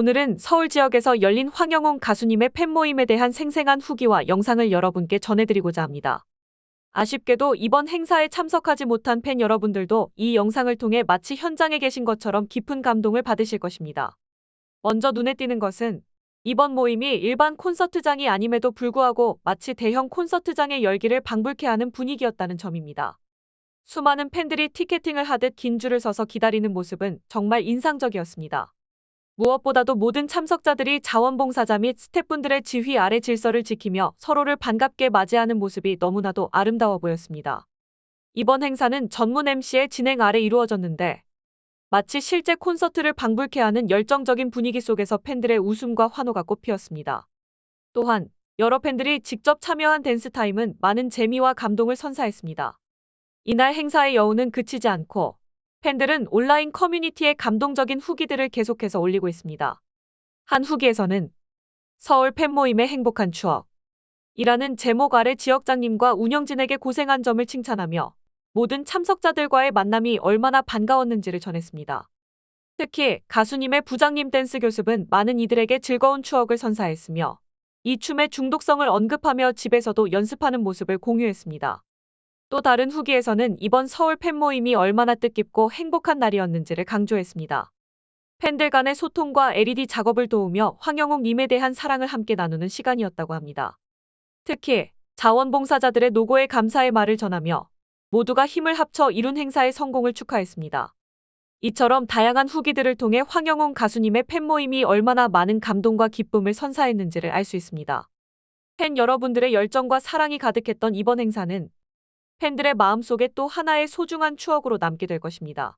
오늘은 서울 지역에서 열린 황영웅 가수님의 팬 모임에 대한 생생한 후기와 영상을 여러분께 전해드리고자 합니다. 아쉽게도 이번 행사에 참석하지 못한 팬 여러분들도 이 영상을 통해 마치 현장에 계신 것처럼 깊은 감동을 받으실 것입니다. 먼저 눈에 띄는 것은 이번 모임이 일반 콘서트장이 아님에도 불구하고 마치 대형 콘서트장의 열기를 방불케 하는 분위기였다는 점입니다. 수많은 팬들이 티켓팅을 하듯 긴 줄을 서서 기다리는 모습은 정말 인상적이었습니다. 무엇보다도 모든 참석자들이 자원봉사자 및 스태프분들의 지휘 아래 질서를 지키며 서로를 반갑게 맞이하는 모습이 너무나도 아름다워 보였습니다. 이번 행사는 전문 MC의 진행 아래 이루어졌는데 마치 실제 콘서트를 방불케 하는 열정적인 분위기 속에서 팬들의 웃음과 환호가 꽃피었습니다. 또한 여러 팬들이 직접 참여한 댄스 타임은 많은 재미와 감동을 선사했습니다. 이날 행사의 여운은 그치지 않고 팬들은 온라인 커뮤니티에 감동적인 후기들을 계속해서 올리고 있습니다. 한 후기에서는 서울 팬 모임의 행복한 추억 이라는 제목 아래 지역장님과 운영진에게 고생한 점을 칭찬하며 모든 참석자들과의 만남이 얼마나 반가웠는지를 전했습니다. 특히 가수님의 부장님 댄스 교습은 많은 이들에게 즐거운 추억을 선사했으며 이 춤의 중독성을 언급하며 집에서도 연습하는 모습을 공유했습니다. 또 다른 후기에서는 이번 서울 팬 모임이 얼마나 뜻깊고 행복한 날이었는지를 강조했습니다. 팬들 간의 소통과 LED 작업을 도우며 황영웅 님에 대한 사랑을 함께 나누는 시간이었다고 합니다. 특히 자원봉사자들의 노고에 감사의 말을 전하며 모두가 힘을 합쳐 이룬 행사의 성공을 축하했습니다. 이처럼 다양한 후기들을 통해 황영웅 가수님의 팬 모임이 얼마나 많은 감동과 기쁨을 선사했는지를 알 수 있습니다. 팬 여러분들의 열정과 사랑이 가득했던 이번 행사는 팬들의 마음속에 또 하나의 소중한 추억으로 남게 될 것입니다.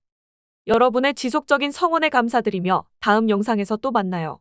여러분의 지속적인 성원에 감사드리며 다음 영상에서 또 만나요.